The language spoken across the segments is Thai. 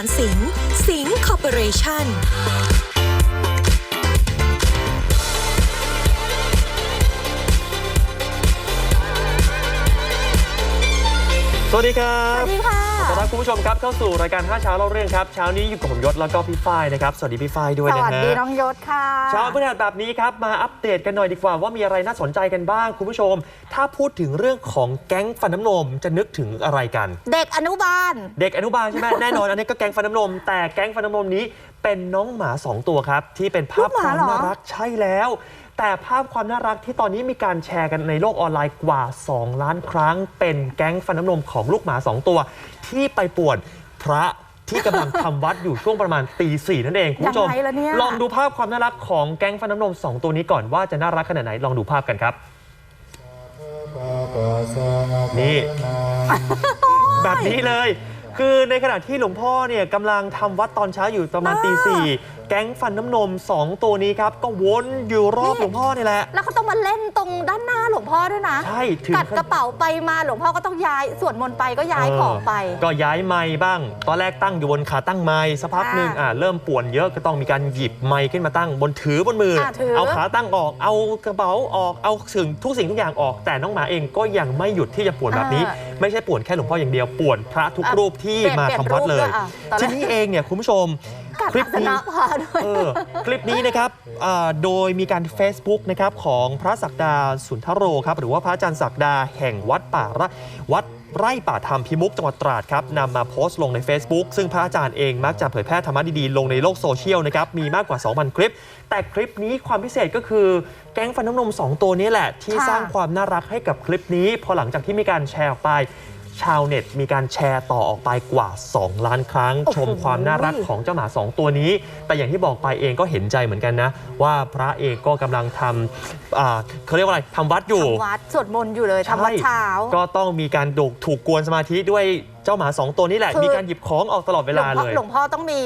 ารสิงห์สิงห์คอร์ปอเรชั่นสวัสดีครัสบ วัสดีค่ะ ต้อนรับคุณผู้ชมครับเข้าสู่รายการ5เช้าเล่าเรื่องครับเช้านี้อยู่กับผมยศแล้วก็พี่ฝ้ายนะครับสวัสดีพี่ฝ้ายด้วยสนะวัสฮะดีน้องยศค่ะ เช้าพฤหัสแบบนี้ครับมาอัปเดตกันหน่อยดีกว่าว่ามีอะไรน่าสนใจกันบ้างคุณผู้ชม ถ้าพูดถึงเรื่องของแก๊งฟันน้ำนมจะนึกถึงอะไรกัน เด็กอนุบาล เด็กอนุบาลใช่ไหม แน่นอนอันนี้ก็แก๊งฟันน้ำนม แต่แก๊งฟันน้ำนมนี้เป็นน้องหมา 2 ตัวครับ ที่เป็นภาพลูกหคมาวามเหรอน่ารักใช่แล้ว แต่ภาพความน่ารักที่ตอนนี้มีการแชร์กันในโลกออนไลน์กว่า 2 ล้านครั้ง เป็นแก๊งฟันน้ำนมของลูกหมา 2 ตัว ที่ไปป่วนพระที่กำลังทำวัดอยู่ช่วงประมาณตีสี่นั่นเองคุณผู้ชม ยังไงล่ะเนี่ย ลองดูภาพความน่ารักของแก๊งฟันน้ำนม 2 ตัวนี้ก่อนว่าจะน่ารักขนาดไหนลองดูภาพกันครับ นี่ แบบนี้เลย คือในขณะที่หลวงพ่อเนี่ยกำลังทำวัดตอนเช้าอยู่ประมาณอ่าตีสี่ แก๊งฟันน้ำนม 2 ตัวนี้ครับก็วนอยู่รอบนี่หลวงพ่อนี่แหละ แล้วเขาต้องมาเล่นตรงด้านหน้าหลวงพ่อด้วยนะ ใช่ถึงกัดกระเป๋าไปมาหลวงพ่อก็ต้องย้ายสวดมนต์ไปก็ย้ายของไปเออก็ย้ายไม้บ้าง ตอนแรกตั้งอยู่บนขาตั้งไม้สักพักหนึ่งอ่าอ่าเริ่มป่วนเยอะก็ต้องมีการหยิบไม้ขึ้นมาตั้งบนถือบนมืออาถือเอาขาตั้งออกเอากระเป๋าออกเอาสิ่งทุกสิ่งทุกอย่างออก แต่น้องหมาเองก็ยังไม่หยุดที่จะป่วนแบบนี้อ่าไม่ใช่ป่วนแค่หลวงพ่ออย่างเดียวป่วนพระทุกอะรูปที่เปลี่ยนมาเปลี่ยนทำวัดรูปเลด้วยยอะตอนแรกทีนี้เองเนี่ยคุณผู้ชม กัดคลิปศาสนี้นาพาด้วยเออคลิปนี้นะครับอ่าโดยมีการ Facebook นะครับของพระศักดาสุนทโรครับหรือว่าพระอาจารย์ศักดาแห่งวัดป่าระวัดไร่ป่าธรรมพิมุกจังหวัดตราดครับนำมาโพสต์ลงใน Facebook ซึ่งพระอาจารย์เองมักจะเผยแพร่ธรรมะดีๆ ลงในโลกโซเชียลนะครับ มีมากกว่า 2,000 คลิป แต่คลิปนี้ความพิเศษก็คือแก๊งฟันน้ำนม 2 ตัวนี้แหละ ที่ค่ะสร้างความน่ารักให้กับคลิปนี้ พอหลังจากที่มีการแชร์ออกไป ชาวเน็ตมีการแชร์ต่อออกไปกว่า 2 ล้านครั้ง ชมความน่ารักของเจ้าหมา 2 ตัวนี้ แต่อย่างที่บอกไปเองก็เห็นใจเหมือนกันนะ ว่าพระเองก็กำลังทำอ่าเขาเรียกว่าอะไรทำวัดอยู่ทำวัดสวดมนต์อยู่เลยทำวัดเช้า ก็ต้องมีการถูกถูกกวนสมาธิด้วยเจ้าหมา 2 ตัวนี้แหละคือมีการหยิบของออกตลอดเวหลวลางพ่อเลยหลวงพ่อต้องมี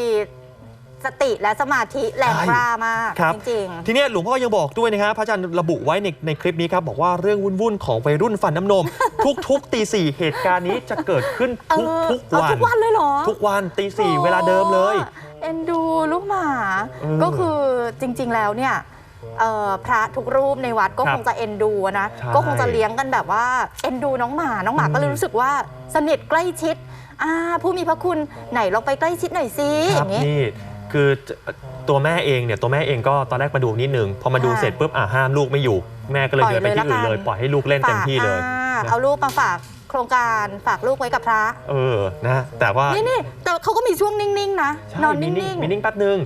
สติและสมาธิแรงใช่กล้ามากครับ จริงทีเนี้ยหลวงพ่อยังบอกด้วยนะฮะพระอาจารย์ระบุไว้ในในคลิปนี้ครับ บอกว่าเรื่องวุ่นๆของวัยรุ่นฟันน้ำนม ทุกๆตีสี่เหตุการณ์นี้จะเกิดขึ้นๆเอทุกอทุกเอาวันทุกวันเลยเหรอ ทุกวันตีสี่เวลาเดิมเลยโอ้เอ็นดูลูกหมา เออก็คือจริงๆแล้วเนี่ยเอ่อพระทุกรูปในวัดก็ครับคงจะเอ็นดูนะ ใช่ก็คงจะเลี้ยงกันแบบว่าเอ็นดูน้องหมา น้องหมาอืมก็เลยรู้สึกว่าสนิทใกล้ชิดอ่าผู้มีพระคุณไหนลองไปใกล้ชิดหน่อยสิคอรับย่างนี้ นี่ คือตัวแม่เองเนี่ยตัวแม่เองก็ตอนแรกมาดูนิดนึงพอมาดูค่ะเสร็จปุ๊บอะห้ามลูกไม่อยู่ แม่ก็เลยปล่อยเดินไปที่เลยอื่นละกันเลย ปล่อยให้ลูกเล่นเต็มที่เลยฝากอ่านะเอาลูกมาฝากโครงการฝากลูกไว้กับพระ เออนะแต่ว่านี่นี่แต่เขาก็มีช่วงนิ่งๆนะใช่นอนมีนิ่งมีนิ่งแป๊บนึง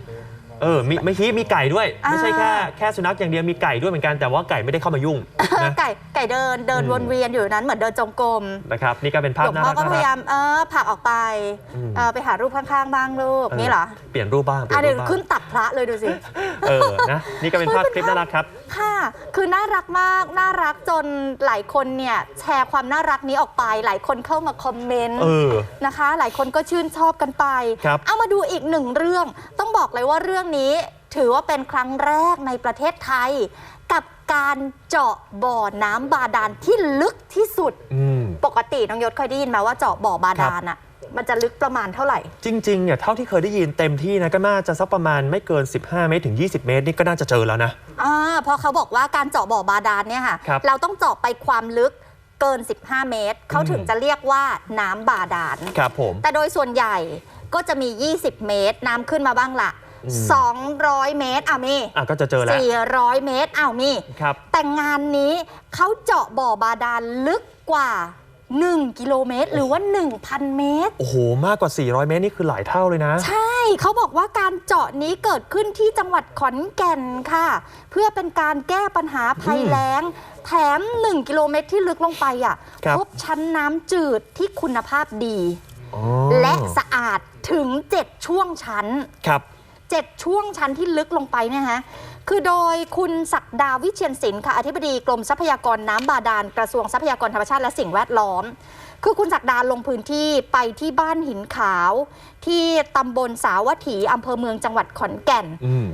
เออมีไม่ชี้มีไก่ด้วยอ่าไม่ใช่แค่แค่สุนัขอย่างเดียวมีไก่ด้วยเหมือนกันแต่ว่าไก่ไม่ได้เข้ามายุ่งๆนะไก่ไก่เดินเดินอืมวนเวียนอยู่นั้นเหมือนเดินจงกรมนะครับนี่ก็เป็นภาหพลวงน่าพ่อรักก็พยายาน่มเออผลักออกไปอืมเออไปหารูปข้างๆบ้างลูกเออนี่เหรอเปลี่ยนรูปบ้างเปลี่อะยนเดี๋รูยวปบ้างขึ้นตักพระเลยดูสิเออนะนี่ก็เป็นภาพคลิปน่ารักครับ ค่ะ คือน่ารักมากน่ารักจนหลายคนเนี่ยแชร์ความน่ารักนี้ออกไป หลายคนเข้ามาคอมเมนต์เออนะคะ หลายคนก็ชื่นชอบกันไปครับเอามาดูอีกหนึ่งเรื่องต้องบอกเลยว่าเรื่องนี้ถือว่าเป็นครั้งแรกในประเทศไทย กับการเจาะบ่อน้ำบาดาลที่ลึกที่สุด อืม ปกติน้องยศเคยได้ยินมาว่าเจาะบ่อบาดาลอะมันจะลึกประมาณเท่าไหร่ จริงๆ เนี่ย เท่าที่เคยได้ยินเต็มที่นะ ก็น่าจะสักประมาณไม่เกิน 15 เมตรถึง 20 เมตร นี่ก็น่าจะเจอแล้วนะ อ่าเพราะเขาบอกว่าการเจาะบ่อบาดาลเนี่ยค่ะ ครับเราต้องเจาะไปความลึกเกิน 15 เมตร เขาถึงจะเรียกว่าน้ำบาดาล ครับผม แต่โดยส่วนใหญ่ก็จะมี 20 เมตร น้ำขึ้นมาบ้างละอืม 200 เมตรอะมีอะก็จะเจอแล้ว400 เมตรอ้าวมีครับแต่งานนี้เขาเจาะบ่อบาดาลลึกกว่า 1 กิโลเมตร หรือว่า 1,000 เมตร โอ้โห มากกว่า 400 เมตร นี่คือหลายเท่าเลยนะ ใช่เขาบอกว่าการเจาะนี้เกิดขึ้นที่จังหวัดขอนแก่นค่ะ เพื่อเป็นการแก้ปัญหาภัยแล้ง แถม 1 กิโลเมตรที่ลึกลงไปอะครับพบชั้นน้ำจืดที่คุณภาพดีอ๋อและสะอาดถึง 7 ช่วงชั้นครับ 7 ช่วงชั้นที่ลึกลงไปเนี่ยฮะคือโดยคุณศักดาวิเชียนศิลป์ค่ะอธิบดีกรมทรัพยากรน้ำบาดาลกระทรวงทรัพยากรธรรมชาติและสิ่งแวดล้อม คือคุณศักดาลงพื้นที่ไปที่บ้านหินขาว ที่ตำบลสาวัตถีอำเภอเมืองจังหวัดขอนแก่นอืม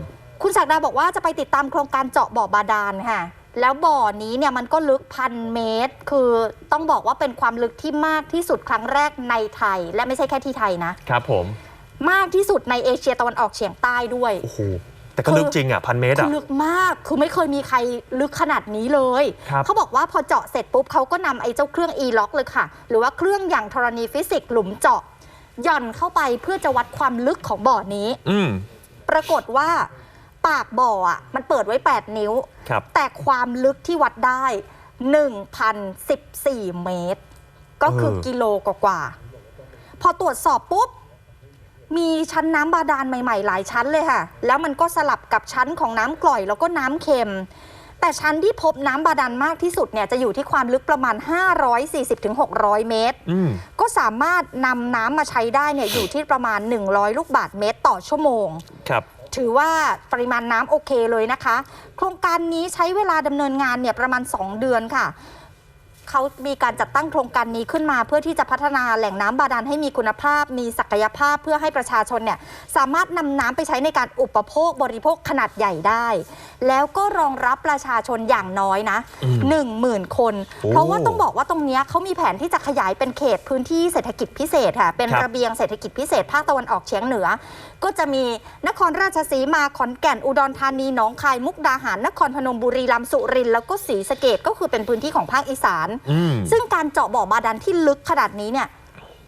คุณศักดาบอกว่าจะไปติดตามโครงการเจาะบ่อบาดาลค่ะแล้วบ่อนี้เนี่ยมันก็ลึกพันเมตร คือต้องบอกว่าเป็นความลึกที่มากที่สุดครั้งแรกในไทย และไม่ใช่แค่ที่ไทยนะครับผม มากที่สุดในเอเชียตะวันออกเฉียงใต้ด้วย โอ้โห แต่ก็ลึกจริงอะพันเมตรคือะ อลึกมาก คือไม่เคยมีใครลึกขนาดนี้เลย ครับ เขาบอกว่าพอเจาะเสร็จปุ๊บเขาก็นำไอ้เจ้าเครื่อง e-lock เลยค่ะ หรือว่าเครื่องอย่างธรณีฟิสิกส์หลุมเจาะหย่อนเข้าไปเพื่อจะวัดความลึกของบ่อนี้ อืมปรากฏว่า ปากบ่ออะมันเปิดไว้ 8 นิ้ว ครับ แต่ความลึกที่วัดได้ 1,014 เมตร ก็คือเออ กิโลกว่าๆพอตรวจสอบปุ๊บ มีชั้นน้ำบาดาลใหม่ๆ หลายชั้นเลยค่ะ แล้วมันก็สลับกับชั้นของน้ำกร่อยแล้วก็น้ำเค็ม แต่ชั้นที่พบน้ำบาดาลมากที่สุดเนี่ยจะอยู่ที่ความลึกประมาณ 540-600 เมตร อืม ก็สามารถนำน้ำมาใช้ได้เนี่ยอยู่ที่ประมาณ 100 ลูกบาทเมตรต่อชั่วโมง ครับ ถือว่าปริมาณน้ำโอเคเลยนะคะ โครงการนี้ใช้เวลาดำเนินงานเนี่ยประมาณ 2 เดือนค่ะ เขามีการจัดตั้งโครงการนี้ขึ้นมา เพื่อที่จะพัฒนาแหล่งน้ำบาดาลให้มีคุณภาพ มีศักยภาพเพื่อให้ประชาชนเนี่ยสามารถนำน้ำไปใช้ในการอุปโภคบริโภคขนาดใหญ่ได้ แล้วก็รองรับประชาชนอย่างน้อยนะอืมหนึ่งหมื่นคนโอ้เพราะว่าต้องบอกว่าตรงเนี้ยเขามีแผนที่จะขยายเป็นเขตพื้นที่เศรษฐกิจพิเศษค่ะเป็นครับระเบียงเศรษฐกิจพิเศษภาคตะวันออกเฉียงเหนือ ก็จะมีนครราชสีมาขอนแก่นอุดรธานีหนองคายมุกดาหาร นครพนมบุรีรัมย์สุรินทร์แล้วก็ศรีสะเกดก็คือเป็นพื้นที่ของภาคอีสาน อืม ซึ่งการเจาะบ่อบาดาลที่ลึกขนาดนี้เนี่ย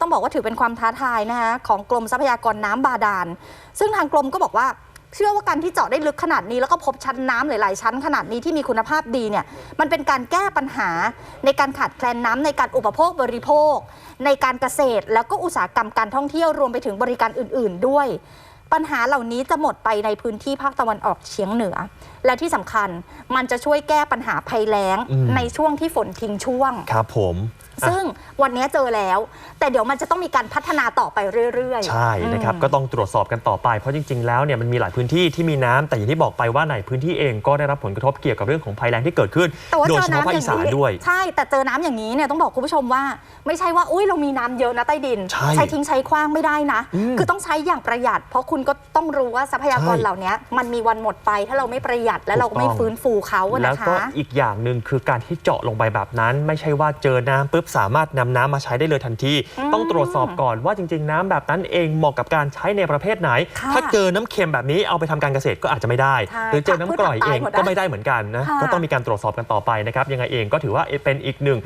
ต้องบอกว่าถือเป็นความท้าทายนะคะของกรมทรัพยากรน้ำบาดาล ซึ่งทางกรมก็บอกว่า เชื่อว่าการที่เจาะได้ลึกขนาดนี้ แล้วก็พบชั้นน้ำหลาย ๆ ชั้นขนาดนี้ที่มีคุณภาพดีเนี่ยมันเป็นการแก้ปัญหาในการขาดแคลนน้ำในการอุปโภคบริโภค ในการเกษตรแล้วก็อุตสาหกรรมการท่องเที่ยวรวมไปถึงบริการอื่น ๆ ด้วย ปัญหาเหล่านี้จะหมดไปในพื้นที่ภาคตะวันออกเฉียงเหนือ และที่สำคัญมันจะช่วยแก้ปัญหาภัยแล้งอืมในช่วงที่ฝนทิ้งช่วง ครับผมอะ ซึ่งวันนี้เจอแล้ว แต่เดี๋ยวมันจะต้องมีการพัฒนาต่อไปเรื่อยๆ ใช่นะครับอืมก็ต้องตรวจสอบกันต่อไปเพราะจริง ๆ แล้วเนี่ยมันมีหลายพื้นที่ที่มีน้ำแต่อย่างที่บอกไปว่าในพื้นที่เองก็ได้รับผลกระทบเกี่ยวกับเรื่องของภัยแล้งที่เกิดขึ้นแต่ว่าโดยเจเฉอพาะน้ำภาคออีย่างสานนี้ด้วย ใช่แต่เจอน้ำอย่างนี้เนี่ยต้องบอกคุณผู้ชมว่า ไม่ใช่ว่าอุ้ยเรามีน้ำเยอะนะใต้ดิน ใช่ทิ้งใช้คว้างไม่ได้นะอืมคือต้องใช้อย่างประหยัด เพราะคุณก็ต้องรู้ว่าทรัพยากรใช่เหล่านี้มันมีวันหมดไปถ้าเราไม่ประหยัดและเราก็ไม่ถูกต้องฟื้นฟูเขาอะแล้วนะก็คะอีกอย่างหนึ่งคือการที่เจาะลงไปแบบนั้น ไม่ใช่ว่าเจอน้ำปุ๊บสามารถนำน้ำมาใช้ได้เลยทันทีอืมต้องตรวจสอบก่อนว่าจริง ๆ น้ำแบบนั้นเองเหมาะกับการใช้ในประเภทไหนค่ะถ้าเจอน้ำเค็มแบบนี้เอาไปทำการเกษตรก็อาจจะไม่ได้ใช่หรือเจอน้ำกร่อยเองผักพืชผักตายหมดนะก็ไม่ได้เหมือนกันนะค่ะก็ต้องมีการตรวจสอบกันต่อไปนะครับยังไงเองก็ถือว่าเป็นอีกหนึ่ง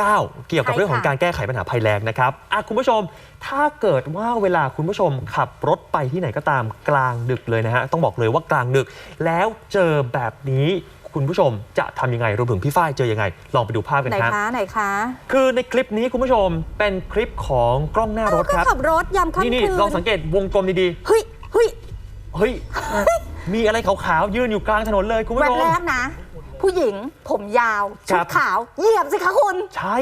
ก้าวเกี่ยวกับใช่เรื่องของค่ะการแก้ไขปัญหาภัยแล้งนะครับอะคุณผู้ชม ถ้าเกิดว่าเวลาคุณผู้ชมขับรถไปที่ไหนก็ตามกลางดึกเลยนะฮะต้องบอกเลยว่ากลางดึก แล้วเจอแบบนี้ คุณผู้ชมจะทำยังไงรวมถึงพี่ฝ้ายเจอยังไง ลองไปดูภาพกันไหนครับ คะไหนคะคือในคลิปนี้คุณผู้ชมเป็นคลิปของกล้องหน้ารถครับ ขับรถยามค่ำนี่นี่คืนลองสังเกตวงกลมดีเฮ้ยเฮ้ยๆ เฮ้ย มีอะไรขาวๆ ยืนอยู่กลางถนนเลยคุณแวผู้ชบม แรกนะ ผู้หญิงผมยาวคชุรัดบ ขาว เหยียบสิคะคุณ ใช่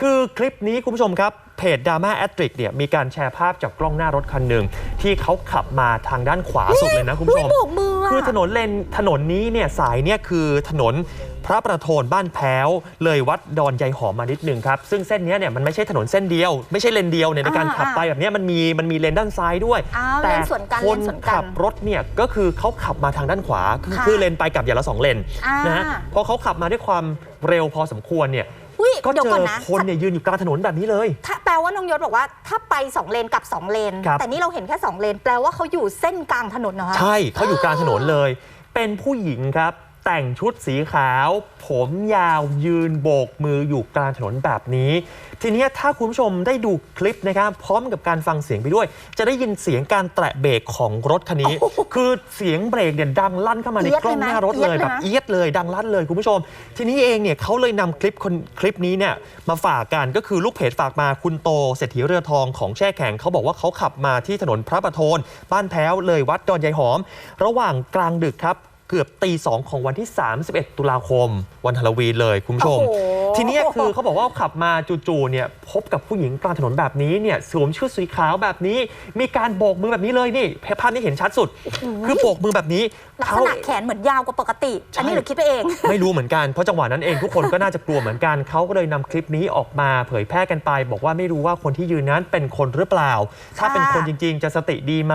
คือคลิปนี้คุณผู้ชมครับ เพจดราม่าแอตริกเนี่ยมีการแชร์ภาพจากกล้องหน้ารถคันหนึ่ง ที่เขาขับมาทางด้านขวาสุดเลยนะคุณผู้ชมเฮ้ยโบกมืออะ คือถนนเลนถนนนี้เนี่ยสายเนี่ยคือถนนพระประโทนบ้านแพ้ว เลยวัดดอนยายหอมมานิดนึงครับ ซึ่งเส้นเนี้ยเนี่ยมันไม่ใช่ถนนเส้นเดียว ไม่ใช่เลนเดียวเนี่ยในการอ่าขับไปแบบเนี้ยมันมีมันมีเลนด้านซ้ายด้วยอ้าวแต่เลนสวนกันคนเลนสวนกันขับรถเนี่ยก็คือเขาขับมาทางด้านขวา คือค่ะคือเลนไปกลับอย่างละสองเลนอ่านนะฮะพอเขาขับมาด้วยความเร็วพอสมควรเนี่ย อุ้ยก็เดี๋ยวเจก่อนอนะคนเนี่ยยืนอยู่กลางถนนแบบนี้เลย ถ้าแปลว่าน้องยศบอกว่าถ้าไป2เลนกับ2เลน ครับ แต่นี่เราเห็นแค่2เลน แปลว่าเขาอยู่เส้นกลางถนนเนาะใช่เขาอยู่กลางถนนเลย เป็นผู้หญิงครับ แต่งชุดสีขาว ผมยาวยืนโบกมืออยู่กลางถนนแบบนี้ ทีเนี้ยถ้าคุณผู้ชมได้ดูคลิปนะครับพร้อมกับการฟังเสียงไปด้วย จะได้ยินเสียงการแตะเบรกของรถคันนี้ คือเสียงเบรกเนี่ยดังลั่นเข้ามาในเอี๊ยดกล้องเลยไหมหน้ารถเลยเอี๊ยดเลยแบบนะเอียดเลย ดังลั่นเลยคุณผู้ชม ทีนี้เองเนี่ยเขาเลยนำคลิปคนคลิปนี้เนี่ยมาฝากกันก็คือลูกเพจฝากมาคุณโตเศรษฐีเรือทองของแช่แข็งเขาบอกว่าเขาขับมาที่ถนนพระประโทนบ้านแพ้วเลยวัดดอนยายหอม ระหว่างกลางดึกครับ เกือบตีสองของวันที่ 31 ตุลาคม วันฮาโลวีนเลยคุณผู้ชม โอ้โห ทีเนี้ยคือเขาบอกว่าขับมาจู่ๆเนี่ยพบกับผู้หญิงกลางถนนแบบนี้เนี่ยสวมชุดสีขาวแบบนี้ มีการโบกมือแบบนี้เลยนี่ภาพนี้เห็นชัดสุด คือโบกมือแบบนี้ลักเขาษณะแขนเหมือนยาวกว่าปกติ ใช่ อันนี้หรือคิดไปเอง ไม่รู้เหมือนกัน เพราะจังหวะนั้นเองทุกคนก็น่าจะกลัวเหมือนกัน เขาก็เลยนำคลิปนี้ออกมาเผยแพร่กันไป บอกว่าไม่รู้ว่าคนที่ยืนนั้นเป็นคนหรือเปล่า ถ้าเป็นคนจริงๆ จะสติดีไหม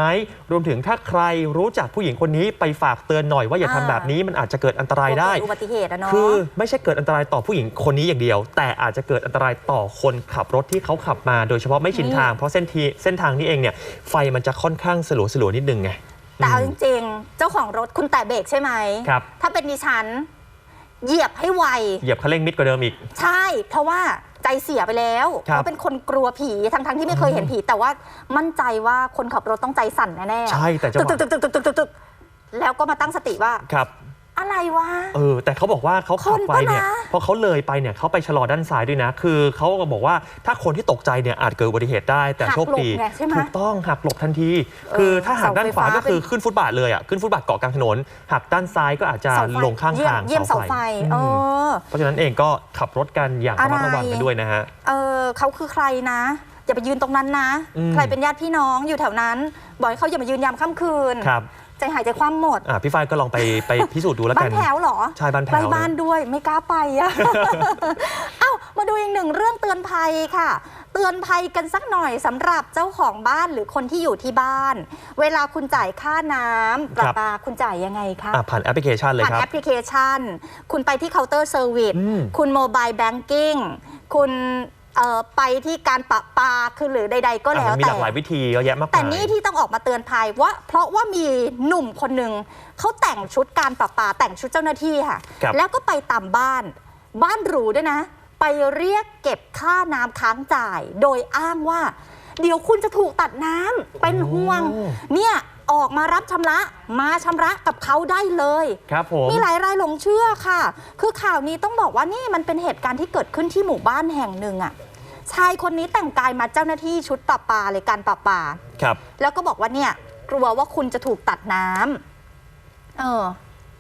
รวมถึงถ้าใครรู้จักผู้หญิงคนนี้ไปฝากเตือนหน่อยว่าอย่าทำอ่าแบบนี้มันอาจจะเกิดอันตรายได้เกิอุบัติเหตุอะเนาะคือไม่ใช่เกิดอันตรายต่อผู้หญิงคนนี้นี้อย่างเดียว แต่อาจจะเกิดอันตรายต่อคนขับรถที่เขาขับมา โดยเฉพาะไม่ชินทาง เพราะเส้นทีเส้นทางนี้เองเนี่ยไฟมันจะค่อนข้างสลัวสลัวๆนิดนึงไงแต่เอาอืจมริง ๆ เจ้าของรถคุณแตะเบรกใช่ไหมครับถ้าเป็นดิฉันเหยียบให้ไว เหยียบคันเร่งมิดกว่าเดิมอีก ใช่ เพราะว่าใจเสียไปแล้วครับเขาเป็นคนกลัวผีทั้งๆที่ไม่เคยเห็นผี แต่ว่ามั่นใจว่าคนขับรถต้องใจสั่นแน่ๆใช่แต่จังหตึกวะ ตึกตึกตึกตึกตึกตึกแล้วก็มาตั้งสติว่า ครับ อะไรวะ เออ แต่เขาบอกว่าเขาขับไปเนี่ย คนปะนะพอเขาเลยไปเนี่ยเขาไปชะลอด้านซ้ายด้วยนะ คือเขาก็บอกว่าถ้าคนที่ตกใจเนี่ยอาจเกิดอุบัติเหตุได้ แต่หักโชคดีหลบไงใช่ไหมถูกต้องหักหลบทันทีคือถ้าหักด้านขวาเสาไฟฟ้า ก็คือขึ้นฟุตบาทเลยอะขึ้นฟุตบาทเกาะกลางถนนหักด้านซ้ายก็อาจจะเสาไฟลงข้างทางเยี่ยมเสาไฟเออืมอ เพราะฉะนั้นเองก็ขับรถกันอย่างระมัดระวังกันด้วยนะฮะ เออเขาคือใครนะ อย่าไปยืนตรงนั้นนะ อืม ใครเป็นญาติพี่น้องอยู่แถวนั้น บอกให้เขาอย่ามายืนยามค่ำคืน ครับ ใจหายใจคว่ำหมดอะพี่ฝ้ายก็ลองไปไปพิสูจน์ดูแล้วบ้ากันนแถวเหรอใช่บ้านแถวใกล้บ้านด้วยไม่กล้าไปอะเอ้ามาดูอีกหนึ่งเรื่องเตือนภัยค่ะ เตือนภัยกันสักหน่อยสำหรับเจ้าของบ้านหรือคนที่อยู่ที่บ้าน เวลาคุณจ่ายค่าน้ำประปาคุณจ่ายยังไงคะอะผ่านแอปพลิเคชันเลยผ่านครับแอปพลิเคชัน คุณไปที่เคาน์เตอร์เซอร์วิสอืมคุณโมบายแบงกิ้งคุณ เอ่อไปที่การปะปาคือหรือใด ๆ ก็อะแล้วมันมีแต่หลากหลายวิธีเยอะแยะมากแต่มายนี่ที่ต้องออกมาเตือนภัยว่า เพราะว่ามีหนุ่มคนหนึ่งเขาแต่งชุดการประปาแต่งชุดเจ้าหน้าที่ค่ะ ครับ แล้วก็ไปตามบ้าน บ้านหรูด้วยนะ ไปเรียกเก็บค่าน้ำค้างจ่าย โดยอ้างว่า เดี๋ยวคุณจะถูกตัดน้ำเป็นห่วงโอ้เนี่ย ออกมารับชำระ มาชำระกับเขาได้เลยครับผมมีหลายรายหลงเชื่อค่ะ คือข่าวนี้ต้องบอกว่านี่มันเป็นเหตุการณ์ที่เกิดขึ้นที่หมู่บ้านแห่งหนึ่งอะ่ะชายคนนี้แต่งกายมาเจ้าหน้าที่ชุดประปาเลยการประปาครับ แล้วก็บอกว่าเนี่ยกลัวว่าคุณจะถูกตัดน้ำเออ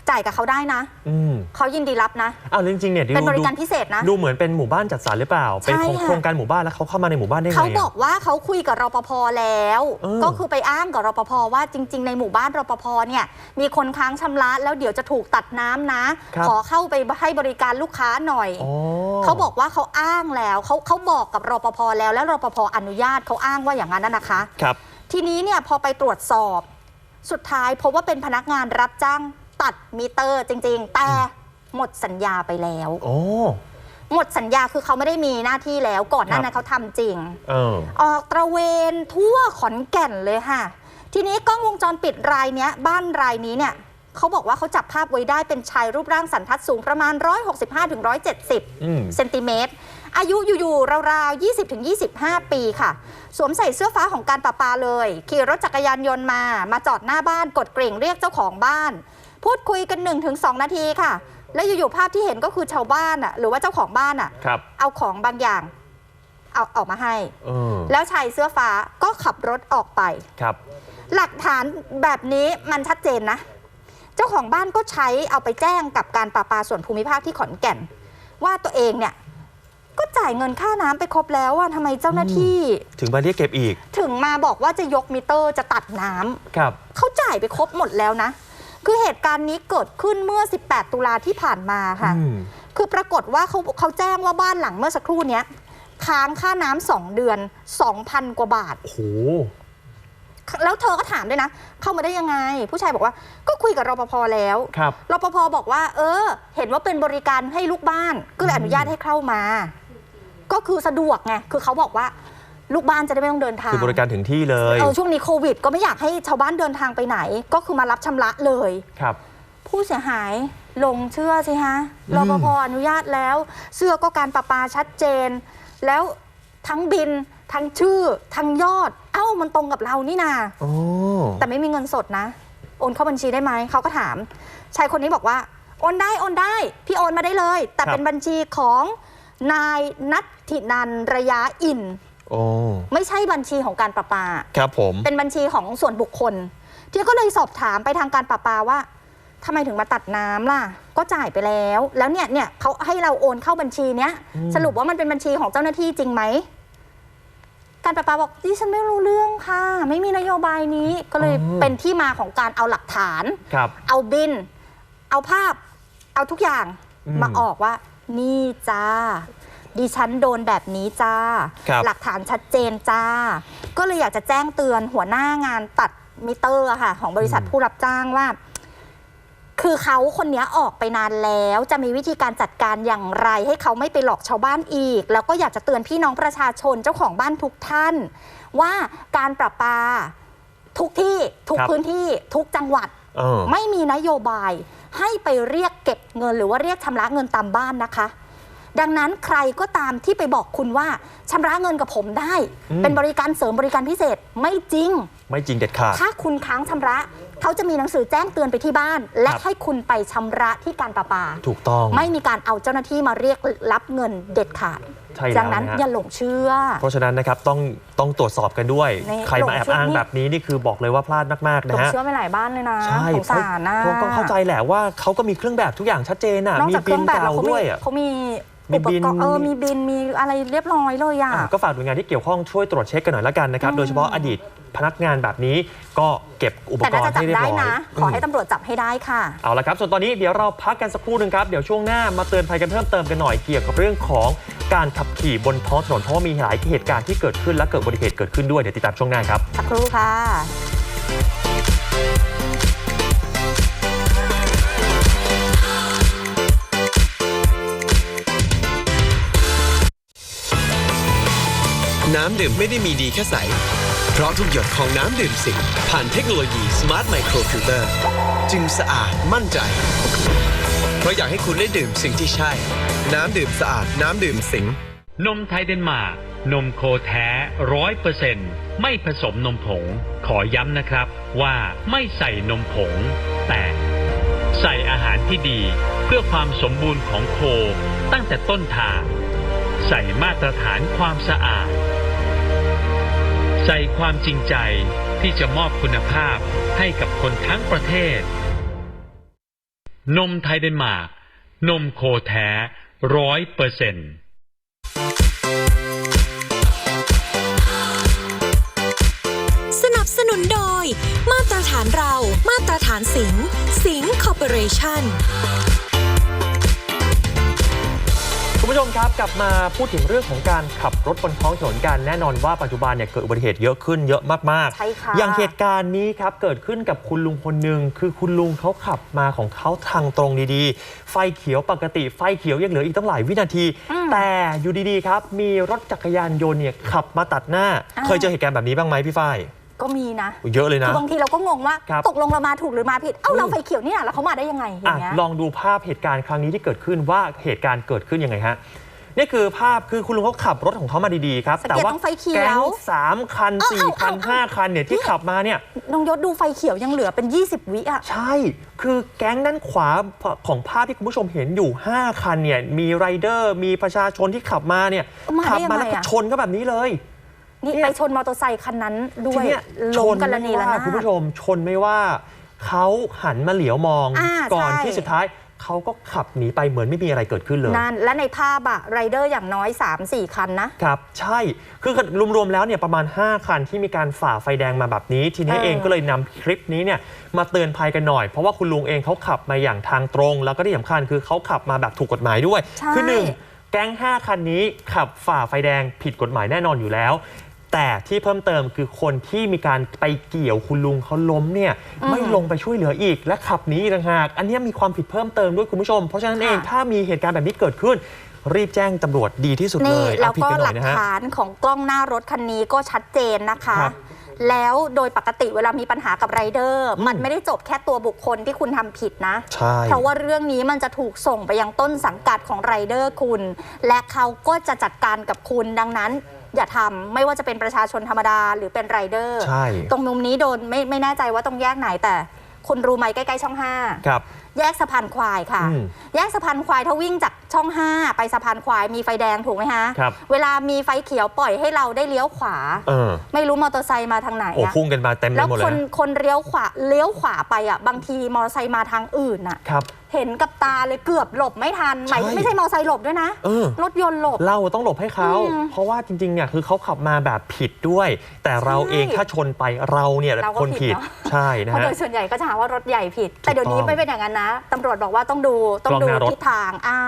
จ่ายกับเขาได้นะ อืมเขายินดีรับนะ อ้าวจริงๆเนี่ยดูเป็นบริการดูพิเศษนะ ดูเหมือนเป็นหมู่บ้านจัดสรรหรือเปล่า เป็นใช่โครงค่ะโครงการหมู่บ้านแล้วเขาเข้ามาในหมู่บ้านได้ไงเขาบอะอกว่าเขาคุยกับรปภแล้วเออก็คือไปอ้างกับรปภว่าจริง ๆ ในหมู่บ้านรปภเนี่ยมีคนค้างชำระแล้วเดี๋ยวจะถูกตัดน้ำนะครับขอเข้าไปให้บริการลูกค้าหน่อยอ๋อเขาบอกว่าเขาอ้างแล้วเขาเขาบอกกับรปภแล้วแล้วรปภอนุญาตเขาอ้างว่าอย่างนั้นนะนะคะครับทีนี้เนี่ยพอไปตรวจสอบ สุดท้ายพบว่าเป็นพนักงานรับจ้าง ตัดมิเตอร์จริง ๆ แต่หมดสัญญาไปแล้ว โอ้ หมดสัญญาคือเขาไม่ได้มีหน้าที่แล้วก่อนหน้าครับนั้นเขาทำจริง เออ ออกตระเวนทั่วขอนแก่นเลยค่ะ ทีนี้กล้องวงจรปิดรายเนี้ย บ้านรายนี้เนี่ยเขาบอกว่าเขาจับภาพไว้ได้เป็นชายรูปร่างสันทัดสูงประมาณ165-170อืมเซนติเมตร อายุอยู่ๆราวๆ 20-25 ปีค่ะ สวมใส่เสื้อฟ้าของการประปาเลย ขี่รถจักรยานยนต์มา มาจอดหน้าบ้านกดกริ่งเรียกเจ้าของบ้าน พูดคุยกัน 1-2 นาทีค่ะ แล้วอยู่ๆภาพที่เห็นก็คือชาวบ้านอะหรือว่าเจ้าของบ้านอะ ครับ เอาของบางอย่างเอาออกมาให้ เออ แล้วชายเสื้อฟ้าก็ขับรถออกไป ครับ หลักฐานแบบนี้มันชัดเจนนะ เจ้าของบ้านก็ใช้เอาไปแจ้งกับการประปาส่วนภูมิภาคที่ขอนแก่น ว่าตัวเองเนี่ย ก็จ่ายเงินค่าน้ำไปครบแล้วอะทำไมเจ้าหน้าที่ ถึงมาเรียกเก็บอีก ถึงมาบอกว่าจะยกมิเตอร์จะตัดน้ำครับ เขาจ่ายไปครบหมดแล้วนะ คือเหตุการณ์นี้เกิดขึ้นเมื่อ 18 ตุลาที่ผ่านมาค่ะอืมคือปรากฏว่าเขาเขาแจ้งว่าบ้านหลังเมื่อสักครู่เนี้ยค้างค่าน้ำสองเดือน 2,000 กว่าบาท โอ้โห แล้วเธอก็ถามด้วยนะ เข้ามาได้ยังไง ผู้ชายบอกว่าก็คุยกับรปภแล้วครับรปภบอกว่า เออ เห็นว่าเป็นบริการให้ลูกบ้าน ก็เลยอนุญาตให้เข้ามา ก็คือสะดวกไง คือเขาบอกว่า ลูกบ้านจะได้ไม่ต้องเดินทางคือบริการถึงที่เลยเออช่วงนี้โควิด ก็ไม่อยากให้ชาวบ้านเดินทางไปไหน ก็คือมารับชำระเลยครับ ผู้เสียหายลงเชื่อสิฮะอืมรปภอนุญาตแล้ว เสื้อก็การประปาชัดเจน แล้วทั้งบินทั้งชื่อทั้งยอด เอ้ามันตรงกับเรานี่นาโอ้แต่ไม่มีเงินสดนะ โอนเข้าบัญชีได้ไหมเขาก็ถามชายคนนี้บอกว่า โอนได้โอนได้ พี่โอนมาได้เลย แต่เป็นบัญชีของนายนัทธินันระยะอิน โอ้ไม่ใช่บัญชีของการประปา ครับผม เป็นบัญชีของส่วนบุคคล ที่ก็เลยสอบถามไปทางการประปาว่าทำไมถึงมาตัดน้ำล่ะ ก็จ่ายไปแล้ว แล้วเนี่ยเนี่ยเขาให้เราโอนเข้าบัญชีเนี้ย อืม สรุปว่ามันเป็นบัญชีของเจ้าหน้าที่จริงไหม การประปาบอกดิฉันไม่รู้เรื่องค่ะ ไม่มีนโยบายนี้ก็เลยเป็นที่มาของการเอาหลักฐาน ครับ เอาบิน เอาภาพ เอาทุกอย่างอืม มาออกว่า นี่จ้า ดิฉันโดนแบบนี้จ้าครับหลักฐานชัดเจนจ้า ก็เลยอยากจะแจ้งเตือนหัวหน้างานตัดมิเตอร์อะค่ะ ของบริษัทผู้รับจ้างว่า คือเขาคนเนี้ยออกไปนานแล้ว จะมีวิธีการจัดการอย่างไร ให้เขาไม่ไปหลอกชาวบ้านอีก แล้วก็อยากจะเตือนพี่น้องประชาชนเจ้าของบ้านทุกท่าน ว่าการประปาทุกที่ทุกครับพื้นที่ทุกจังหวัดเออไม่มีนโยบายให้ไปเรียกเก็บเงินหรือว่าเรียกชำระเงินตามบ้านนะคะ ดังนั้นใครก็ตามที่ไปบอกคุณว่าชำระเงินกับผมได้อืมเป็นบริการเสริมบริการพิเศษไม่จริง ไม่จริงเด็ดขาดถ้าคุณค้างชำระเขาจะมีหนังสือแจ้งเตือนไปที่บ้าน และครับให้คุณไปชำระที่การประปา ถูกต้องไม่มีการเอาเจ้าหน้าที่มาเรียกรับเงินเด็ดขาดใช่แล้วดังนั้นนะฮะอย่าหลงเชื่อ เพราะฉะนั้นนะครับต้องต้องตรวจสอบกันด้วยนี่ใครมาแอบหลงเชื่ออ้างนี่แบบนี้นี่คือบอกเลยว่าพลาดมากๆหลนะงฮะเชื่อไปหลายบ้านเลยนะใช่สงสารนะเพราะก็เข้าใจแหละว่าเขาก็มีเครื่องแบบทุกอย่างชัดเจนอะนอกมีจากเคบิรื่นองแบบแล้เก่าวเขาด้มีวยอะเขามี มีอุปบินกรณ์เออมีบินมีอะไรเรียบร้อยเลยอะ อะก็ฝากหน่วยงานที่เกี่ยวข้องช่วยตรวจเช็คกันหน่อยละกันนะครับอืมโดยเฉพาะอดีตพนักงานแบบนี้ก็เก็บอุปแต่กน่ารจะณ์จัให้บเรียบได้ร้อยนะ ขอให้มตำรวจจับให้ได้ค่ะ เอาละครับ ส่วนตอนนี้เดี๋ยวเราพักกันสักครู่หนึ่งครับ เดี๋ยวช่วงหน้ามาเตือนภัยกันเพิ่มเติมกันหน่อยเกี่ยวกับเรื่องของการขับขี่บนท้องถนนเพราะว่ามีหลายเหตุการณ์ที่เกิดขึ้นและเกิดอุบัติเหตุเกิดขึ้นด้วยเดี๋ยวติดตามช่วงหน้าครับ สักครู่ค่ะ น้ำดื่มไม่ได้มีดีแค่ใส เพราะทุกหยดของน้ำดื่มสิงผ่านเทคโนโลยี Smart Micro Filter จึงสะอาดมั่นใจ เพราะอยากให้คุณได้ดื่มสิ่งที่ใช่ น้ำดื่มสะอาดน้ำดื่มสิงนมไทยเดนมาร์กนมโคแท้ร้อยเปอร์เซ็นไม่ผสมนมผง ขอย้ำนะครับว่าไม่ใส่นมผง แต่ใส่อาหารที่ดีเพื่อความสมบูรณ์ของโคตั้งแต่ต้นทาง ใส่มาตรฐานความสะอาด ใส่ความจริงใจที่จะมอบคุณภาพให้กับคนทั้งประเทศ นมไทยเดนมาร์ก นมโคแท้ร้อยเปอร์เซ็นต์สนับสนุนโดย มาตรฐานเรา มาตรฐานสิง สิงคอร์ปอเรชั่น คุณผู้ชมครับกลับมาพูดถึงเรื่องของการขับรถบนท้องถนนกันแน่นอนว่าปัจจุบันเนี่ยเกิดอุบัติเหตุเยอะขึ้นเยอะมากๆใช่ค่ะอย่างเหตุการณ์นี้ครับเกิดขึ้นกับคุณลุงคนหนึ่งคือคุณลุงเขาขับมาของเขาทางตรงดีๆ ไฟเขียวปกติไฟเขียวยังเหลืออีกตั้งหลายวินาทีอืมแต่อยู่ดีๆครับ มีรถจักรยานยนต์เนี่ยขับมาตัดหน้าอ่าเคยเจอเหตุการณ์แบบนี้บ้างไหมพี่ฝ้าย ก็มีนะเยอะเลยคืนะอบางทีเราก็งงว่า ครับ ตกลงเรามาถูกหรือมาผิด เอ้าอืมเราไฟเขียวนี่นะแล้วเขามาได้ยังไงออะย่างเงี้ย ลองดูภาพเหตุการณ์ครั้งนี้ที่เกิดขึ้นว่าเหตุการณ์เกิดขึ้นยังไงฮะนี่คือภาพคือคุณลุงเขาขับรถของเขามาดีๆครับ สังเกตแต่ว่าตรงไฟเขียวแก๊งสามคันเอ้าสี่เอ้าคันเอ้า ห้าคันเนี่ยที่ขับมาเนี่ย น้องยศดูไฟเขียวยังเหลือเป็น 20 วิอะ ใช่ คือแก๊งด้านขวาของภาพที่คุณผู้ชมเห็นอยู่ 5 คันเนี่ย มีไรเดอร์ มีประชาชนที่ขับมาเนี่ย มาได้ขัมายังไงแล้วก็อะชนก็แบบนี้เลย นี่เนี่ยไปชนมอเตอร์ไซค์คันนั้นด้วทียเนี้ยชล้มนกันละไม่นีละว่านาคุณดผู้ชมชนไม่ว่าเขาหันมาเหลียวมองอ่าก่อนใช่ที่สุดท้ายเขาก็ขับหนีไปเหมือนไม่มีอะไรเกิดขึ้นเลยนั่นและในภาพอะไรเดอร์อย่างน้อย 3-4 คันนะครับ ใช่ คือรวมๆแล้วเนี่ยประมาณ 5 คันที่มีการฝ่าไฟแดงมาแบบนี้ ทีนี้เออเองก็เลยนำคลิปนี้เนี่ยมาเตือนภัยกันหน่อย เพราะว่าคุณลุงเองเขาขับมาอย่างทางตรง แล้วก็ที่สำคัญคือเขาขับมาแบบถูกกฎหมายด้วยใช่คือหนึ่งแก๊ง 5 คันนี้ขับฝ่าไฟแดงผิดกฎหมายแน่นอนอยู่แล้ว แต่ที่เพิ่มเติมคือคนที่มีการไปเกี่ยวคุณลุงเขาล้มเนี่ยไม่ลงไปช่วยเหลืออีกและขับหนีอีกต่างหากอันเนี้ยมีความผิดเพิ่มเติมด้วยคุณผู้ชม เพราะฉะนั้นเองถ้ามีเหตุการณ์แบบนี้เกิดขึ้น รีบแจ้งตำรวจดีที่สุดเลนี่ยแล้เอาวผิดก็กันหหน่ลัอยกนะฮะฐานของกล้องหน้ารถคันนี้ก็ชัดเจนนะคะครับแล้วโดยปกติเวลามีปัญหากับไรเดอร์อืมมันไม่ได้จบแค่ตัวบุคคลที่คุณทำผิดนะใช่เพราะว่าเรื่องนี้มันจะถูกส่งไปยังต้นสังกัดของไรเดอร์คุณ และเขาก็จะจัดการกับคุณดังนั้น อย่าทำไม่ว่าจะเป็นประชาชนธรรมดาหรือเป็นไรเดอร์ ใช่ ตรงมุมนี้โดนไม่ไม่แน่ใจว่าตรงแยกไหนแต่ คุณรู้ไหมใกล้ ๆ ช่องห้า ครับ แยกสะพานควายค่ะอืมแยกสะพานควายถ้าวิ่งจากช่อง 5 ไปสะพานควายมีไฟแดงถูกไหมฮะครับเวลามีไฟเขียวปล่อยให้เราได้เลี้ยวขวาเออไม่รู้มอเตอร์ไซค์มาทางไหนโอ้อะพุ่งกันมาเต็มไปแล้วหมดเลคยนนะคนเลี้ยวขวาเลี้ยวขวาไปอะบางทีมอเตอร์ไซค์มาทางอื่นอะครับเห็นกับตาเลยเกือบหลบไม่ทันหมายใช่ไม่ใช่มอเตอร์ไซค์หลบด้วยนะเออรถยนต์หลบ เราต้องหลบให้เขาอืมเพราะว่าจริงๆเนี่ยคือเขาขับมาแบบผิดด้วย แต่เราเองใช่ถ้าชนไปเราเนี่ยเราก็คนผิผิดดเนอะใช่นะเพราะฮะโดยส่วนใหญ่ก็จะหาว่ารถใหญ่ผิด แต่เดี๋ยวนี้ต้องไม่เป็นอย่างนั้นนะตำรวจบอกว่าต้องดูต้องดูกล้องหน้ารถทิศทางอ่า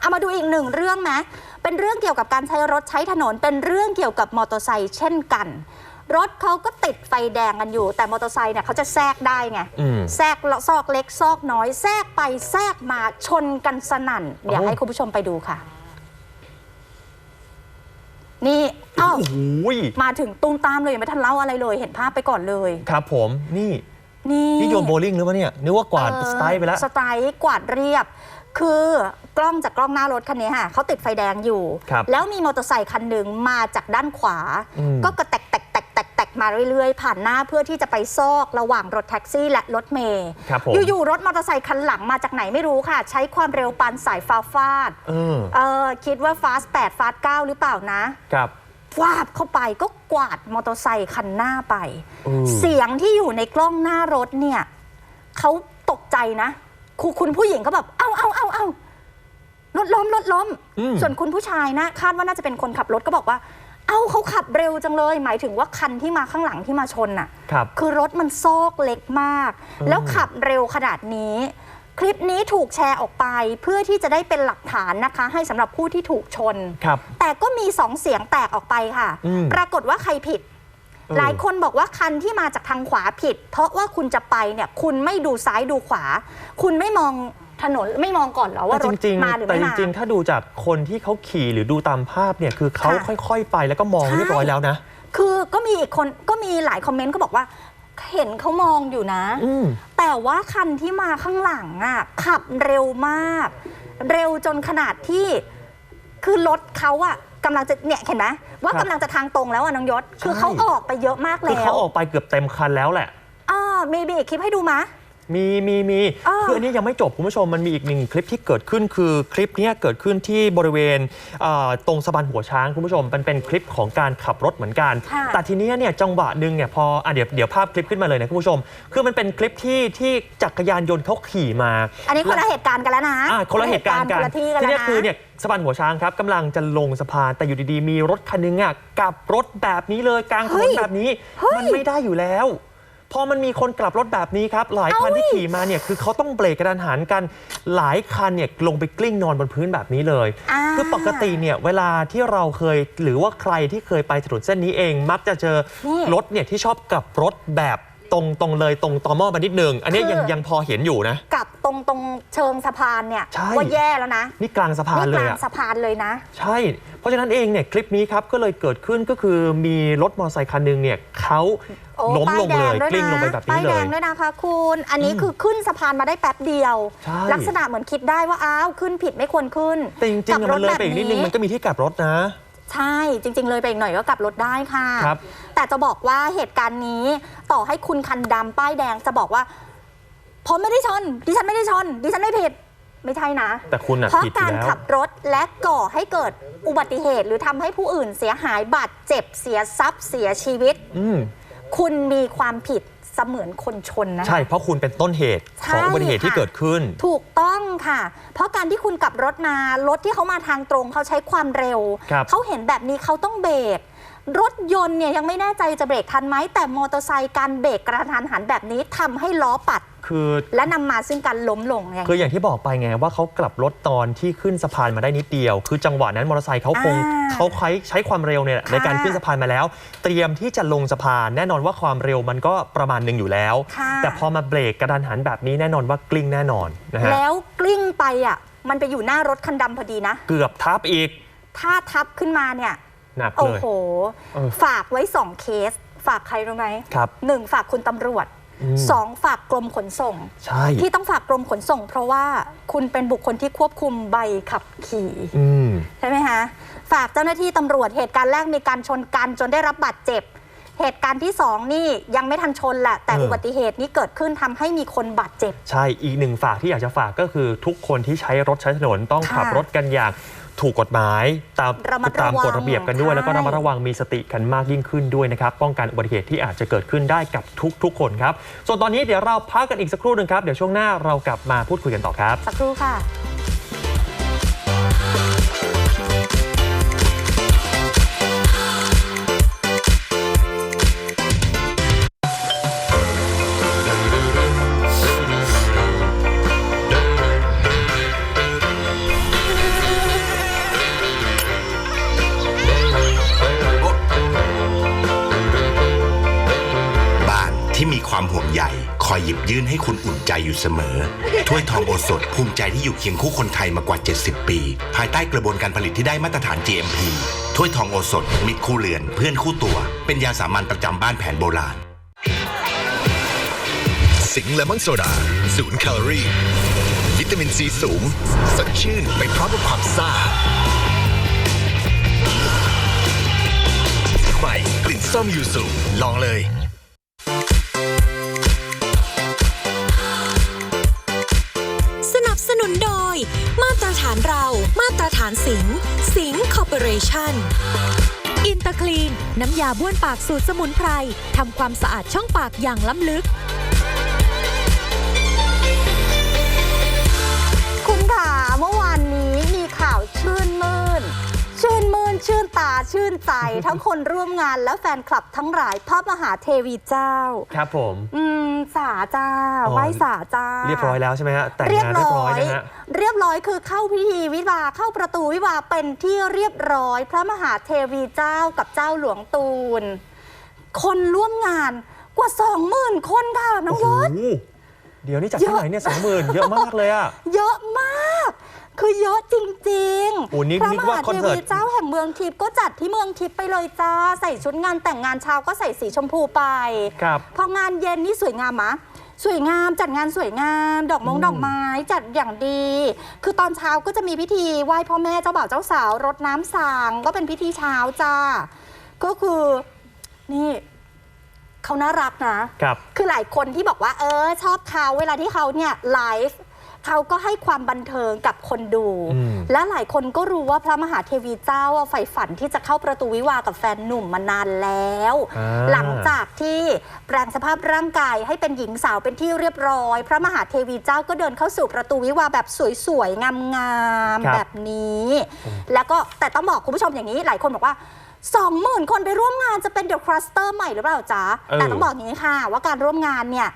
เอามาดูอีกหนึ่งเรื่องไหมเป็นเรื่องเกี่ยวกับการใช้รถใช้ถนน เป็นเรื่องเกี่ยวกับมอเตอร์ไซค์เช่นกัน รถเขาก็ติดไฟแดงกันอยู่ แต่มอเตอร์ไซค์เนี่ยเขาจะแทรกได้ไงอืมแทรกซอกเล็กซอกน้อยแทรกไปแทรกมาชนกันสนั่นเดี๋ยวโอ้ให้คุณผู้ชมไปดูค่ะนี่อ้าวโอ้โหมาถึงตุ้มตามเลยยังไม่ทันเล่าอะไรเลย เห็นภาพไปก่อนเลย ครับผมนี่ นี่นี่โยนโบลิ่งหรือเปล่าเนี่ยนึกว่ากวาดเออสไตล์ไปแล้ว สไตล์กวาดเรียบ คือกล้องจากกล้องหน้ารถคันนี้ค่ะเขาติดไฟแดงอยู่ ครับแล้วมีมอเตอร์ไซค์คันหนึ่งมาจากด้านขวา อืม ก็กระแตกแตกแตกแตกแตกมาเรื่อยๆ ผ่านหน้าเพื่อที่จะไปซอกระหว่างรถแท็กซี่และรถเมย์ ครับผมอยู่ๆรถมอเตอร์ไซค์คันหลังมาจากไหนไม่รู้ค่ะ ใช้ความเร็วปานสายฟ้าฟาด เออเออคิดว่าฟาส8ฟาส9หรือเปล่านะ ครับ ฟาบเข้าไปก็กวาดมอเตอร์ไซค์คันหน้าไป อืม เสียงที่อยู่ในกล้องหน้ารถเนี่ยเขาตกใจนะคุณคุณผู้หญิงก็แบบ เอ้าเอ้าเอ้าเอ้ารถล้มรถล้ม อืม ส่วนคุณผู้ชายนะ คาดว่าน่าจะเป็นคนขับรถก็บอกว่า เอ้าเขาขับเร็วจังเลย หมายถึงว่าคันที่มาข้างหลังที่มาชนน่ะ ครับ คือรถมันโซกเล็กมากอืมแล้วขับเร็วขนาดนี้ คลิปนี้ถูกแชร์ออกไปเพื่อที่จะได้เป็นหลักฐานนะคะ ให้สำหรับผู้ที่ถูกชน ครับแต่ก็มีสองเสียงแตกออกไปค่ะ อืม ปรากฏว่าใครผิด เออ หลายคนบอกว่าคันที่มาจากทางขวาผิด เพราะว่าคุณจะไปเนี่ยคุณไม่ดูซ้ายดูขวา คุณไม่มองถนนไม่มองก่อนเหรอว่าแต่รจถริงมาหรือๆแต่ไม่จมา ริง ๆ ถ้าดูจากคนที่เขาขี่หรือดูตามภาพเนี่ยคือเขาค่ะค่อยๆ ไปแล้วก็มองใช่ เรียบร้อยแล้วนะ คือก็มีอีกคนก็มีหลายคอมเมนต์ก็บอกว่า เห็นเขามองอยู่นะ อืม แต่ว่าคันที่มาข้างหลังอะ ขับเร็วมาก เร็วจนขนาดที่ คือรถเขาอะกำลังจะเนี่ยเห็นไหมว่าครับกำลังจะทางตรงแล้วอะน้องยศ คือใช่ เขาออกไปเยอะมากคือแล้เขาวออกไปเกือบเต็มคันแล้วแหละ อ่ามีมีอีกคลิปให้ดูมะ มีมีมีอ่า คืออันนี้ยังไม่จบคุณผู้ชมมันมีอีกหนึ่งคลิปที่เกิดขึ้นคือคลิปเนี้ยเกิดขึ้นที่บริเวณเอ่อตรงสะพานหัวช้างคุณผู้ชมมันเป็นคลิปของการขับรถเหมือนกัน ค่ะ แต่ทีเนี้ยเนี่ยจังหวะหนึ่งเนี่ยพออะเดี๋ยวเดี๋ยวภาพคลิปขึ้นมาเลยนะคุณผู้ชม คือมันเป็นคลิปที่ที่จักรยานยนต์เขาขี่มา อันนี้คนละเหตุการณ์กันแล้วนะอ่าคนละเหตุการณ์กันคนละที่กันทีแล้วเนี้ยนะ คือเนี่ยสะพานหัวช้างครับกำลังจะลงสะพานแต่อยู่ดีๆ มีรถคันนึงอะกลับรถแบบนี้เลยกลางถนนแบบนี้มันไม่ได้อยู่แล้ว พอมันมีคนกลับรถแบบนี้ครับ หลายคันที่ขี่มาเนี่ยคือเขาต้องเบรกกระทันหันกัน หลายคันเนี่ยลงไปกลิ้งนอนบนพื้นแบบนี้เลยอ่าคือปกติเนี่ยเวลาที่เราเคยหรือว่าใครที่เคยไปถนนเส้นนี้เอง มักจะเจอนี่รถเนี่ยที่ชอบกลับรถแบบ ตรงตรงเลยตรงตอหม้อมานิดนึง อันนี้คือยังยังพอเห็นอยู่นะ กับตรงตรงเชิงสะพานเนี่ยใช่ ว่าแย่แล้วนะนี่กลางสะพานนี่เลกยลางอะ สะพานเลยนะ ใช่ เพราะฉะนั้นเองเนี่ยคลิปนี้ครับก็เลยเกิดขึ้นก็คือมีรถมอเตอร์ไซค์คันหนึ่งเนี่ยเขาโอ้ล้มลงเลยป้ายแดกลิ้งลงไปแบบนี้เลป้าย แดยงด้วยนะคะคุณ อันนี้คือขึ้นสะพานมาได้แป๊บเดียว ใช่ ลักษณะเหมือนคิดได้ว่าอ้าวขึ้นผิดไม่ควรขึ้นแต่จริงๆกอะบมันเลยแบบไปอีกนิดนึงมันก็มีที่กลับรถนะ ใช่จริง ๆ เลยไปอีกหน่อยก็กลับรถได้ค่ะ ครับ แต่จะบอกว่าเหตุการณ์นี้ต่อให้คุณคันดำป้ายแดงจะบอกว่าผมไม่ได้ชน ดิฉันไม่ได้ชน ดิฉันไม่ผิดไม่ใช่นะ แต่คุณอะเพราะผิดอยู่การแล้ว ขับรถและก่อให้เกิดอุบัติเหตุ หรือทำให้ผู้อื่นเสียหายบาดเจ็บเสียทรัพย์เสียชีวิต อืม คุณมีความผิด เสมือนคนชนนะคะ ใช่ เพราะคุณเป็นต้นเหตุใช่ของอุบัติเหตุที่ค่ะเกิดขึ้น ถูกต้องค่ะ เพราะการที่คุณกลับรถมา รถที่เขามาทางตรงเขาใช้ความเร็วครับเขาเห็นแบบนี้เขาต้องเบรกรถยนต์เนี่ยยังไม่แน่ใจจะเบรกทันไหมแต่มอเตอร์ไซค์การเบรกกระทันหันแบบนี้ทำให้ล้อปัด คือและนำมาซึ่งการล้มลงอย่างคืออย่างที่บอกไปไงว่าเขากลับรถตอนที่ขึ้นสะพานมาได้นิดเดียว คือจังหวะนั้นมอเตอร์ไซค์เขาคงอ่าเขาใช้ใช้ความเร็วเนี่ยค่ะในการขึ้นสะพานมาแล้ว เตรียมที่จะลงสะพานแน่นอนว่าความเร็วมันก็ประมาณหนึ่งอยู่แล้ว ค่ะ แต่พอมาเบรกกระดันหันแบบนี้แน่นอนว่ากลิ้งแน่นอนนะฮะแล้วกลิ้งไปอะมันไปอยู่หน้ารถคันดำพอดีนะ เกือบทับอีกถ้าทับขึ้นมาเนี่ย หนักโอ้เลย โห เออ ฝากไว้สองเคส ฝากใครรู้ไหมครับ หนึ่งฝากคุณตำรวจอืม สองฝากกรมขนส่ง ใช่ ที่ต้องฝากกรมขนส่ง เพราะว่าคุณเป็นบุคคลที่ควบคุมใบขับขี่อืม ใช่ไหมคะฝากเจ้าหน้าที่ตำรวจเหตุการณ์แรกมีการชนกันจนได้รับบาดเจ็บ เหตุการณ์ที่สองนี่ยังไม่ทันชนแหละแต่เอออุ อุบัติเหตุนี้เกิดขึ้นทำให้มีคนบาดเจ็บ ใช่ อีกหนึ่งฝากที่อยากจะฝากก็คือทุกคนที่ใช้รถใช้ถนนต้องค่ะขับรถกันอย่าง ถูกกฎหมายตามระมัดตามระวังกฎระเบียบกันด้วย ใช่ แล้วก็ระมัดระวังมีสติกันมากยิ่งขึ้นด้วยนะครับ ป้องกันอุบัติเหตุที่อาจจะเกิดขึ้นได้กับทุกๆ คนครับ ส่วนตอนนี้เดี๋ยวเราพักกันอีกสักครู่หนึ่งครับ เดี๋ยวช่วงหน้าเรากลับมาพูดคุยกันต่อครับ สักครู่ค่ะ ใหญ่คอยหยิบยื่นให้คุณอุ่นใจอยู่เสมอ ถ้วยทองโอสถภูมิใจที่อยู่เคียงคู่คนไทยมากว่า 70 ปี ภายใต้กระบวนการผลิตที่ได้มาตรฐาน GMP ถ้วยทองโอสถมิตรคู่เรือน เพื่อนคู่ตัว เป็นยาสามัญประจำบ้านแผนโบราณ สิงห์เลมอนโซดาศูนย์แคลอรี่ วิตามินซีสูง สดชื่นไปพร้อมกับความซ่าใหม่กลิ่นส้มยูสุลองเลย นุนโดย มาตรฐานเรา มาตรฐานสิง สิงคอร์ปอเรชั่นอินเตอร์คลีน น้ำยาบ้วนปากสูตรสมุนไพร ทำความสะอาดช่องปากอย่างล้ำลึก ชื่นมื่นชื่นตาชื่นใจ ทั้งคนร่วมงานและแฟนคลับทั้งหลายพระมหาเทวีเจ้า ครับผม อืมสาจ้าอ๋อ ไหว้สาจ้า เรียบร้อยแล้วใช่ไหมฮะแต่งงานเรียบร้อยนะฮะ เรียบร้อยคือเข้าพิธีวิวาห์เข้าประตูวิวาห์เป็นที่เรียบร้อย พระมหาเทวีเจ้ากับเจ้าหลวงตูน คนร่วมงานกว่าสองหมื่นคนค่ะน้องยศโอ้โหเดี๋ยวนี้จากเยที่อะไหนเนี่ยสองหมื่นเยอะมากเลยอะ เยอะมาก คือเยอะจริงโอ้นี่พระนึกมว่าหาคอนเทเสิร์ตวีเจ้าแห่งเมืองทิพย์ก็จัดที่เมืองทิพย์ไปเลยจ้า ใส่ชุดงานแต่งงานเช้าก็ใส่สีชมพูไป ครับ พองานเย็นนี่สวยงามมะ สวยงามจัดงานสวยงาม ดอกมงอืมดอกไม้จัดอย่างดี คือตอนเช้าก็จะมีพิธีไหว้พ่อแม่เจ้าบ่าวเจ้าสาวรดน้ำสางก็เป็นพิธีเช้าจ้า ก็คือนี่เขาน่ารักนะ ครับ คือหลายคนที่บอกว่าเออชอบเขาเวลาที่เขาเนี่ยไลฟ์ เขาก็ให้ความบันเทิงกับคนดูอืมและหลายคนก็รู้ว่าพระมหาเทวีเจ้าอะใฝ่ฝันที่จะเข้าประตูวิวาห์กับแฟนหนุ่มมานานแล้วอ่าหลังจากที่แปลงสภาพร่างกายให้เป็นหญิงสาวเป็นที่เรียบร้อย พระมหาเทวีเจ้าก็เดินเข้าสู่ประตูวิวาห์แบบสวยๆงามๆแบบนี้ แล้วก็แต่ต้องบอกคุณผู้ชมอย่างนี้หลายคนบอกว่าสองหมื่นคนไปร่วมงานจะเป็นเดอะคลัสเตอร์ใหม่หรือเปล่าจ๊ะเออแต่ต้องบอกอย่างนี้ค่ะ ว่าการร่วมงานเนี่ย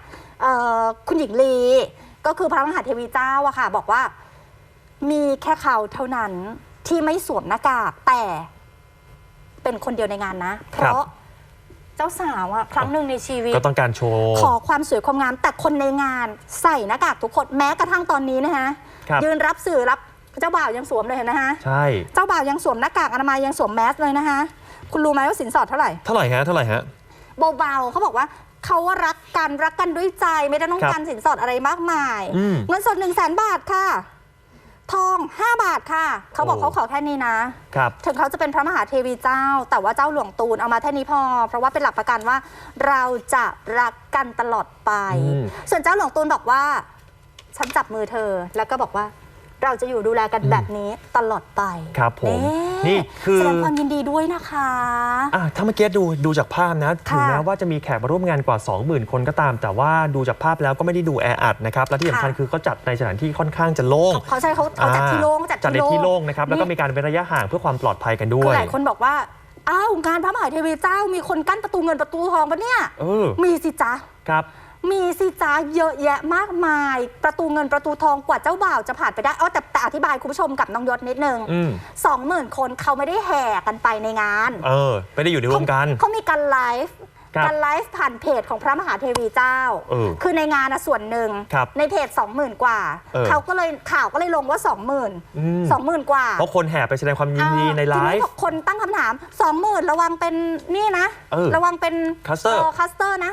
เอ่อคุณหญิงลี ก็คือพระมหาเทวีเจ้าอะค่ะ บอกว่า มีแค่เขาเท่านั้นที่ไม่สวมหน้ากากแต่เป็นคนเดียวในงานนะ เพครับ ราะเจ้าสาวอะครั้งหนึ่งในชีวิต ก็ต้องการโชว์ ขอความสวยความงามแต่คนในงานใส่หน้ากากทุกคนแม้กระทั่งตอนนี้นะฮะครับ ยืนรับสื่อรับเจ้าบ่าวยังสวมเลยเห็นนะฮะใช่ เจ้าบ่าวยังสวมหน้ากากอนามัยยังสวมแมสเลยนะคะคุณรู้ไหมว่าสินสอดเท่าไหร่ เท่าไหร่ฮะ เท่าไหร่ฮะ เบาๆเขาบอกว่า เขาว่ารักกันรักกันด้วยใจไม่ได้ต้องครับการสินสอดอะไรมากมาย อืม เงินสด1นึ่งแสนบาทค่ะ ทอง 5 บาทค่ะ เขาบอกโอ้ เขาขอแค่นี้นะ ครับ ถึงเขาจะเป็นพระมหาเทวีเจ้า แต่ว่าเจ้าหลวงตูนเอามาแค่นี้พอ เพราะว่าเป็นหลักประกันว่า เราจะรักกันตลอดไป อืม ส่วนเจ้าหลวงตูนบอกว่า ฉันจับมือเธอ แล้วก็บอกว่า เราจะอยู่ดูแลกันแบบนี้ตลอดไปครับผมเนี่คือแสดงความยินดีด้วยนะคะอะถ้าเมื่อกี้ดูดูจากภาพนะค่ะถึงแม้ว่าจะมีแขกมาร่วมงานกว่า 20,000 คนก็ตาม แต่ว่าดูจากภาพแล้วก็ไม่ได้ดูแออัดนะครับและที่สำคัญค่ะคือเขาจัดในสถานที่ค่อนข้างจะโล่งเขาใช่เขาเขาจัดที่โล่งจัดจัดในที่โล่งนะครับแล้วก็นี่มีการเว้นระยะห่างเพื่อความปลอดภัยกันด้คืวอยหลายคนบอกว่าอ้าวงานพระมหาเทวีเจ้ามีคนกั้นประตูเงินประตูทองปะเนี่ยเออมีสิจ๊ะครับ มีสิจ๊ะเยอะแยะมากมาย ประตูเงินประตูทองกว่าเจ้าบ่าวจะผ่านไปได้อ๋อแต่แต่อธิบายคุณผู้ชมกับน้องยศนิดนึงอืม สองหมื่นคนเขาไม่ได้แห่กันไปในงาน เออ ไม่ได้อยู่ในรวมกันเขามีการไลฟ์ครับการไลฟ์ผ่านเพจของพระมหาเทวีเจ้า เออคือในงานนะส่วนหนึ่ง ครับในเพจ 20,000 กว่า เออ เขาก็เลยข่าวก็เลยลงว่า 20,000 อืม20,000 กว่าเพราะคนแห่ไปแสดงความยินดีในไลทีนี้ฟ์บอกคนตั้งคำถาม 20,000 ระวังเป็นนี่นะ เออระวังเป็น cluster คัสเตอร์นะ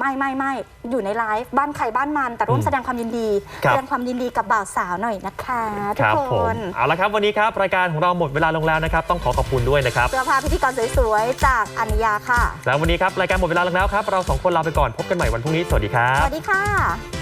ไม่ไม่ไม่อยู่ในไลฟ์บ้านใครบ้านมัน แต่ร่วมอืมแสดงความยินดีครับ แสดงความยินดีกับบ่าวสาวหน่อยนะคะทุคกรับคผม นเอาละครับวันนี้ครับรายการของเราหมดเวลาลงแล้วนะครับ ต้องขอขอบคุณด้วยนะครับ เสื้อผ้าพิธีกรสวยๆจากอัญญาค่ะแล้ววันนี้ครับรายการหมดเวลาลงแล้วครับ เราสองคนลาไปก่อนพบกันใหม่วันพรุ่งนี้ สวัสดีครัสบ วัสดีค่ะ